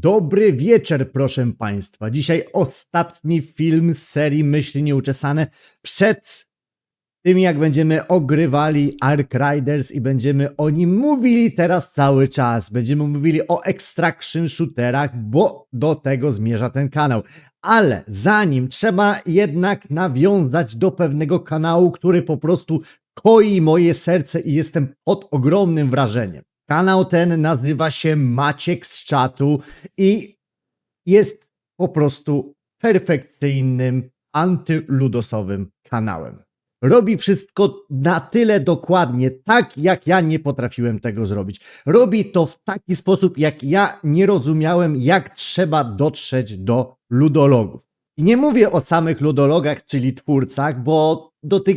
Dobry wieczór, proszę Państwa. Dzisiaj ostatni film z serii Myśli Nieuczesane przed tym, jak będziemy ogrywali Ark Riders i będziemy o nim mówili teraz cały czas. Będziemy mówili o extraction shooterach, bo do tego zmierza ten kanał. Ale zanim trzeba jednak nawiązać do pewnego kanału, który po prostu koi moje serce i jestem pod ogromnym wrażeniem. Kanał ten nazywa się Maciek z czatu i jest po prostu perfekcyjnym, antyludosowym kanałem. Robi wszystko na tyle dokładnie, tak jak ja nie potrafiłem tego zrobić. Robi to w taki sposób, jak ja nie rozumiałem, jak trzeba dotrzeć do ludologów. I nie mówię o samych ludologach, czyli twórcach, bo do tych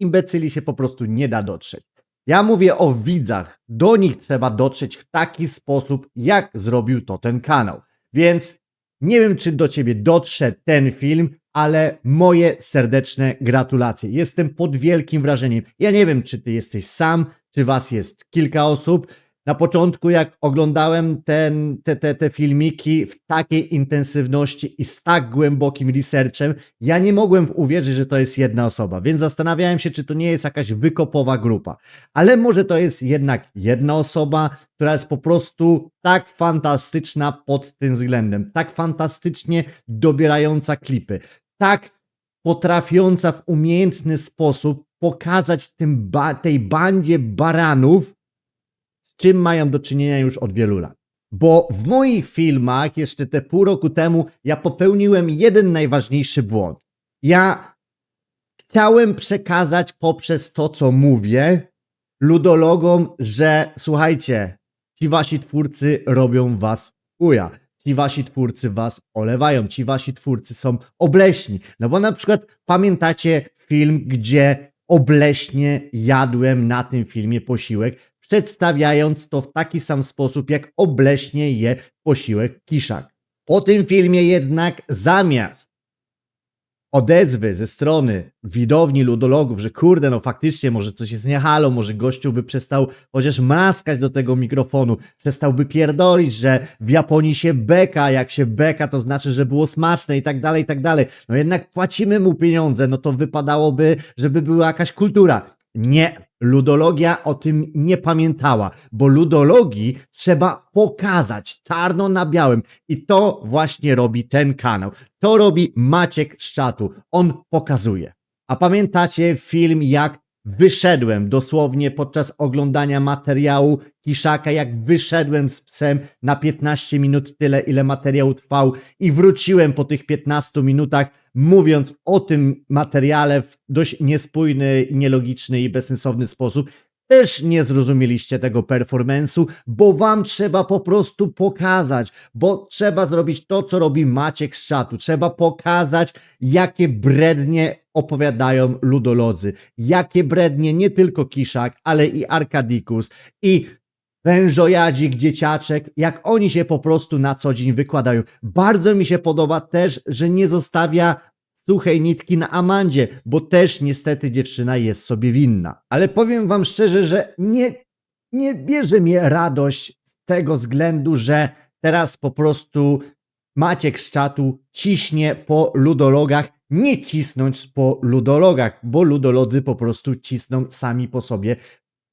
imbecyli się po prostu nie da dotrzeć. Ja mówię o widzach. Do nich trzeba dotrzeć w taki sposób, jak zrobił to ten kanał. Więc nie wiem, czy do ciebie dotrze ten film, ale moje serdeczne gratulacje. Jestem pod wielkim wrażeniem. Ja nie wiem, czy ty jesteś sam, czy was jest kilka osób. Na początku, jak oglądałem ten, te, te, te filmiki w takiej intensywności i z tak głębokim researchem, ja nie mogłem uwierzyć, że to jest jedna osoba, więc zastanawiałem się, czy to nie jest jakaś wykopowa grupa. Ale może to jest jednak jedna osoba, która jest po prostu tak fantastyczna pod tym względem, tak fantastycznie dobierająca klipy, tak potrafiąca w umiejętny sposób pokazać tym ba- tej bandzie baranów, z czym mają do czynienia już od wielu lat. Bo w moich filmach, jeszcze te pół roku temu, ja popełniłem jeden najważniejszy błąd. Ja chciałem przekazać poprzez to, co mówię, ludologom, że słuchajcie, ci wasi twórcy robią was uja. Ci wasi twórcy was olewają, ci wasi twórcy są obleśni. No bo na przykład pamiętacie film, gdzie obleśnie jadłem na tym filmie posiłek, przedstawiając to w taki sam sposób, jak obleśnie je posiłek kiszak. Po tym filmie jednak zamiast odezwy ze strony widowni ludologów, że kurde, no faktycznie może coś jest nie halo, może gościu by przestał chociaż mlaskać do tego mikrofonu, przestałby pierdolić, że w Japonii się beka, jak się beka to znaczy, że było smaczne i tak dalej, i tak dalej. No jednak płacimy mu pieniądze, no to wypadałoby, żeby była jakaś kultura. Nie, ludologia o tym nie pamiętała, bo ludologii trzeba pokazać czarno na białym i to właśnie robi ten kanał. To robi Maciek z czatu. On pokazuje. A pamiętacie film, jak wyszedłem dosłownie podczas oglądania materiału Kiszaka, jak wyszedłem z psem na 15 minut, tyle ile materiał trwał i wróciłem po tych 15 minutach, mówiąc o tym materiale w dość niespójny, nielogiczny i bezsensowny sposób. Też nie zrozumieliście tego performance'u, bo wam trzeba po prostu pokazać, bo trzeba zrobić to, co robi Maciek z czatu. Trzeba pokazać, jakie brednie opowiadają ludolodzy. Jakie brednie nie tylko Kiszak, ale i Arkadikus i wężojadzik, dzieciaczek, jak oni się po prostu na co dzień wykładają. Bardzo mi się podoba też, że nie zostawia suchej nitki na Amandzie, bo też niestety dziewczyna jest sobie winna. Ale powiem wam szczerze, że nie, nie bierze mnie radość z tego względu, że teraz po prostu Maciek z czatu ciśnie po ludologach, nie cisnąć po ludologach, bo ludolodzy po prostu cisną sami po sobie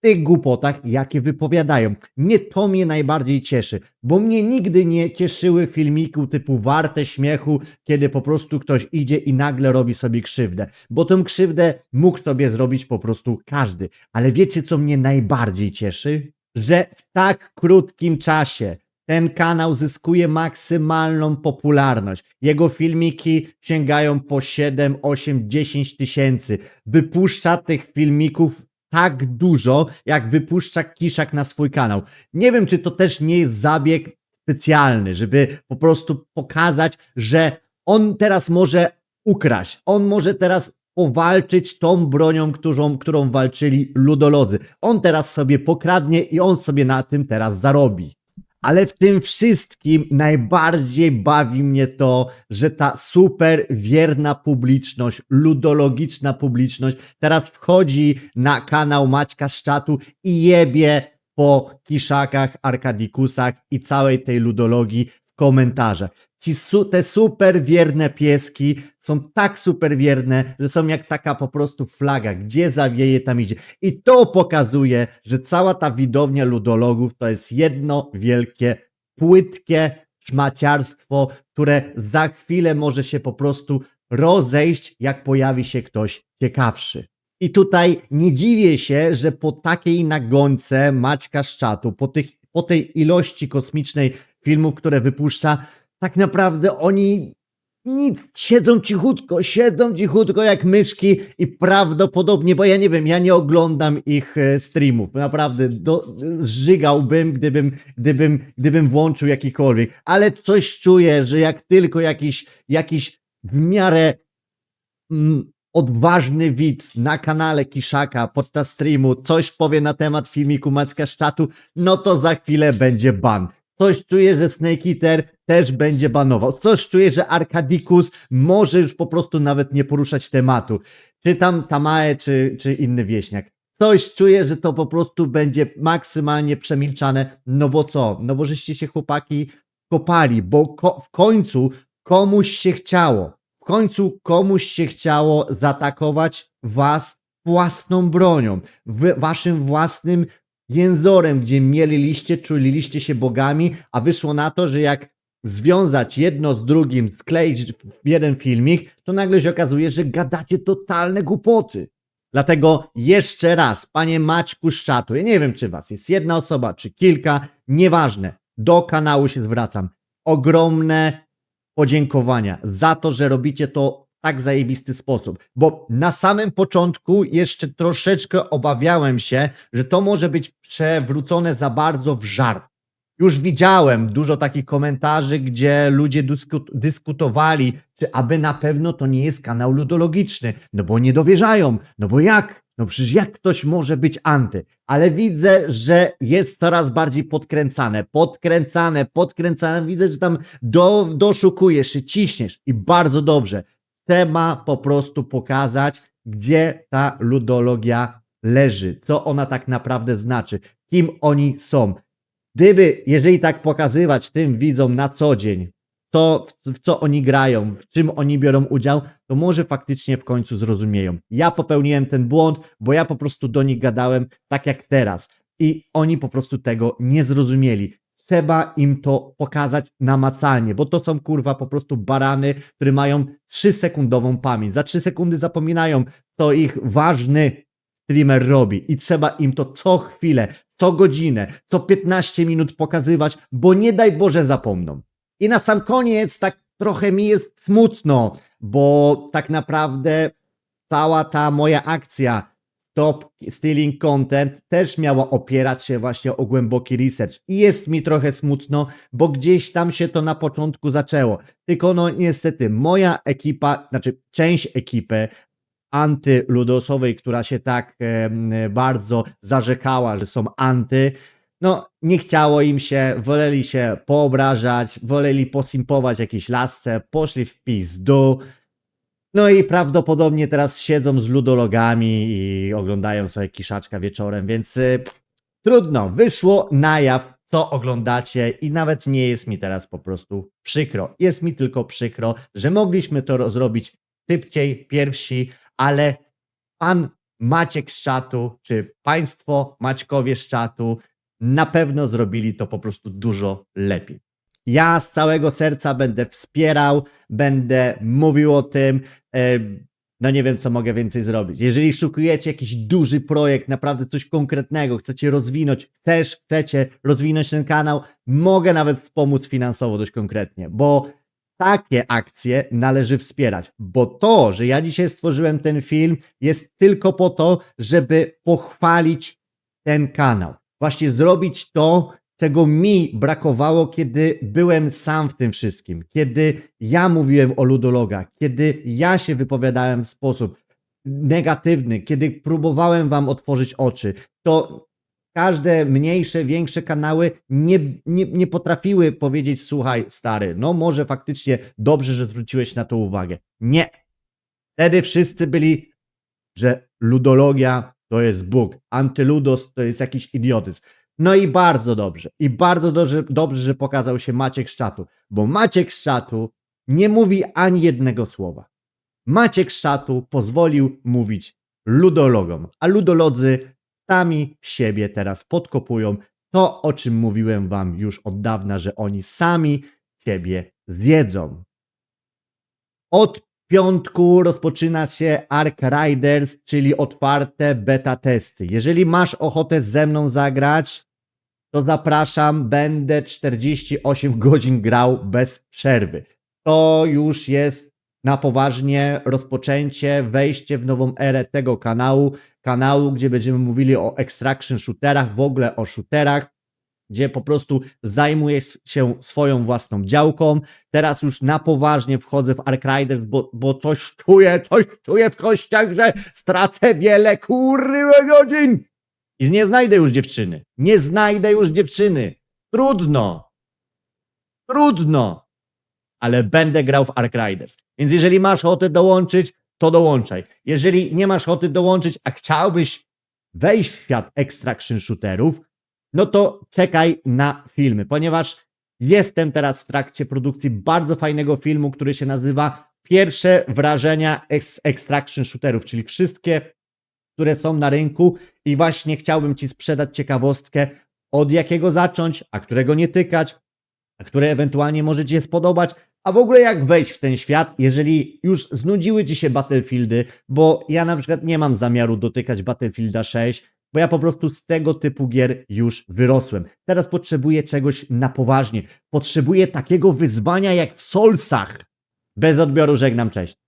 tych głupotach, jakie wypowiadają. Nie to mnie najbardziej cieszy, bo mnie nigdy nie cieszyły filmiki typu warte śmiechu, kiedy po prostu ktoś idzie i nagle robi sobie krzywdę, bo tą krzywdę mógł sobie zrobić po prostu każdy. Ale wiecie, co mnie najbardziej cieszy? Że w tak krótkim czasie ten kanał zyskuje maksymalną popularność. Jego filmiki sięgają po 7, 8, 10 tysięcy. Wypuszcza tych filmików tak dużo, jak wypuszcza Kiszak na swój kanał. Nie wiem, czy to też nie jest zabieg specjalny, żeby po prostu pokazać, że on teraz może ukraść. On może teraz powalczyć tą bronią, którą, którą walczyli ludolodzy. On teraz sobie pokradnie i on sobie na tym teraz zarobi. Ale w tym wszystkim najbardziej bawi mnie to, że ta super wierna publiczność, ludologiczna publiczność teraz wchodzi na kanał Maćka z czatu i jebie po Kiszakach, Arkadikusach i całej tej ludologii w komentarzach. Ci su te super wierne pieski są tak super wierne, że są jak taka po prostu flaga. Gdzie zawieje, tam idzie. I to pokazuje, że cała ta widownia ludologów to jest jedno wielkie, płytkie szmaciarstwo, które za chwilę może się po prostu rozejść, jak pojawi się ktoś ciekawszy. I tutaj nie dziwię się, że po takiej nagońce Maćka Szczatu, po, tych, po tej ilości kosmicznej filmów, które wypuszcza, tak naprawdę oni nic, siedzą cichutko, siedzą cichutko jak myszki i prawdopodobnie, bo ja nie wiem, ja nie oglądam ich e, streamów, naprawdę do, żygałbym, gdybym, gdybym, gdybym włączył jakikolwiek, ale coś czuję, że jak tylko jakiś, jakiś w miarę mm, odważny widz na kanale Kiszaka podczas streamu coś powie na temat filmiku Maćka Szczatu, no to za chwilę będzie ban. Coś czuję, że Snake Eater też będzie banował. Coś czuję, że Arkadikus może już po prostu nawet nie poruszać tematu. Czy tam Tamae, czy, czy inny wieśniak. Coś czuję, że to po prostu będzie maksymalnie przemilczane. No bo co? No bo żeście się chłopaki kopali, bo ko w końcu komuś się chciało. W końcu komuś się chciało zaatakować was własną bronią, waszym własnym jęzorem, gdzie mieliliście, czuliliście się bogami, a wyszło na to, że jak związać jedno z drugim, skleić jeden filmik, to nagle się okazuje, że gadacie totalne głupoty. Dlatego jeszcze raz, panie Maćku z czatu, ja nie wiem, czy was jest jedna osoba, czy kilka, nieważne, do kanału się zwracam. Ogromne podziękowania za to, że robicie to tak zajebisty sposób. Bo na samym początku jeszcze troszeczkę obawiałem się, że to może być przewrócone za bardzo w żart. Już widziałem dużo takich komentarzy, gdzie ludzie dysku- dyskutowali, czy aby na pewno to nie jest kanał ludologiczny, no bo nie dowierzają, no bo jak? No przecież jak ktoś może być anty? Ale widzę, że jest coraz bardziej podkręcane, podkręcane, podkręcane. Widzę, że tam do, doszukujesz się, ciśniesz i bardzo dobrze. Trzeba po prostu pokazać, gdzie ta ludologia leży, co ona tak naprawdę znaczy, kim oni są. Gdyby, jeżeli tak pokazywać tym widzom na co dzień, to w, w co oni grają, w czym oni biorą udział, to może faktycznie w końcu zrozumieją. Ja popełniłem ten błąd, bo ja po prostu do nich gadałem tak jak teraz i oni po prostu tego nie zrozumieli. Trzeba im to pokazać namacalnie, bo to są kurwa po prostu barany, które mają 3-sekundową pamięć. Za 3 sekundy zapominają, co ich ważny streamer robi i trzeba im to co chwilę, co godzinę, co 15 minut pokazywać, bo nie daj Boże zapomną. I na sam koniec tak trochę mi jest smutno, bo tak naprawdę cała ta moja akcja Stop Stealing Content też miała opierać się właśnie o głęboki research. I jest mi trochę smutno, bo gdzieś tam się to na początku zaczęło. Tylko no niestety moja ekipa, znaczy część ekipy antyludosowej, która się tak em, bardzo zarzekała, że są anty, no nie chciało im się, woleli się poobrażać, woleli posimpować jakieś lasce, poszli w pizdu. No i prawdopodobnie teraz siedzą z ludologami i oglądają sobie kiszaczka wieczorem, więc y, trudno, wyszło na jaw, co oglądacie i nawet nie jest mi teraz po prostu przykro. Jest mi tylko przykro, że mogliśmy to ro- zrobić szybciej, pierwsi, ale pan Maciek z czatu, czy państwo Maćkowie z czatu na pewno zrobili to po prostu dużo lepiej. Ja z całego serca będę wspierał, będę mówił o tym. e, No nie wiem, co mogę więcej zrobić. Jeżeli szukujecie jakiś duży projekt, naprawdę coś konkretnego, chcecie rozwinąć, chcesz, chcecie rozwinąć ten kanał, mogę nawet wspomóc finansowo dość konkretnie, bo takie akcje należy wspierać, bo to, że ja dzisiaj stworzyłem ten film, jest tylko po to, żeby pochwalić ten kanał. Właśnie zrobić to, czego mi brakowało, kiedy byłem sam w tym wszystkim, kiedy ja mówiłem o ludologach, kiedy ja się wypowiadałem w sposób negatywny, kiedy próbowałem wam otworzyć oczy, to każde mniejsze, większe kanały nie, nie, nie potrafiły powiedzieć: Słuchaj, stary, no może faktycznie dobrze, że zwróciłeś na to uwagę. Nie. Wtedy wszyscy byli, że ludologia to jest Bóg, antyludos to jest jakiś idiotyzm. No i bardzo dobrze. I bardzo dobrze, dobrze, że pokazał się Maciek z czatu, bo Maciek z czatu nie mówi ani jednego słowa. Maciek z czatu pozwolił mówić ludologom, a ludolodzy sami siebie teraz podkopują to, o czym mówiłem wam już od dawna, że oni sami siebie zjedzą. Od piątku rozpoczyna się Ark Riders, czyli otwarte beta testy. Jeżeli masz ochotę ze mną zagrać, to zapraszam, będę 48 godzin grał bez przerwy. To już jest na poważnie rozpoczęcie, wejście w nową erę tego kanału, kanału, gdzie będziemy mówili o extraction shooterach, w ogóle o shooterach, gdzie po prostu zajmuję się swoją własną działką. Teraz już na poważnie wchodzę w Ark Riders, bo, bo coś czuję, coś czuję w kościach, że stracę wiele kurwa godzin. I nie znajdę już dziewczyny. Nie znajdę już dziewczyny. Trudno. Trudno. Ale będę grał w Ark Riders. Więc jeżeli masz ochotę dołączyć, to dołączaj. Jeżeli nie masz ochoty dołączyć, a chciałbyś wejść w świat extraction shooterów, no to czekaj na filmy, ponieważ jestem teraz w trakcie produkcji bardzo fajnego filmu, który się nazywa Pierwsze wrażenia z extraction shooterów, czyli wszystkie, które są na rynku i właśnie chciałbym Ci sprzedać ciekawostkę, od jakiego zacząć, a którego nie tykać, a które ewentualnie może Ci się spodobać, a w ogóle jak wejść w ten świat, jeżeli już znudziły Ci się Battlefieldy, bo ja na przykład nie mam zamiaru dotykać Battlefielda 6, bo ja po prostu z tego typu gier już wyrosłem. Teraz potrzebuję czegoś na poważnie. Potrzebuję takiego wyzwania jak w Soulsach. Bez odbioru żegnam, cześć.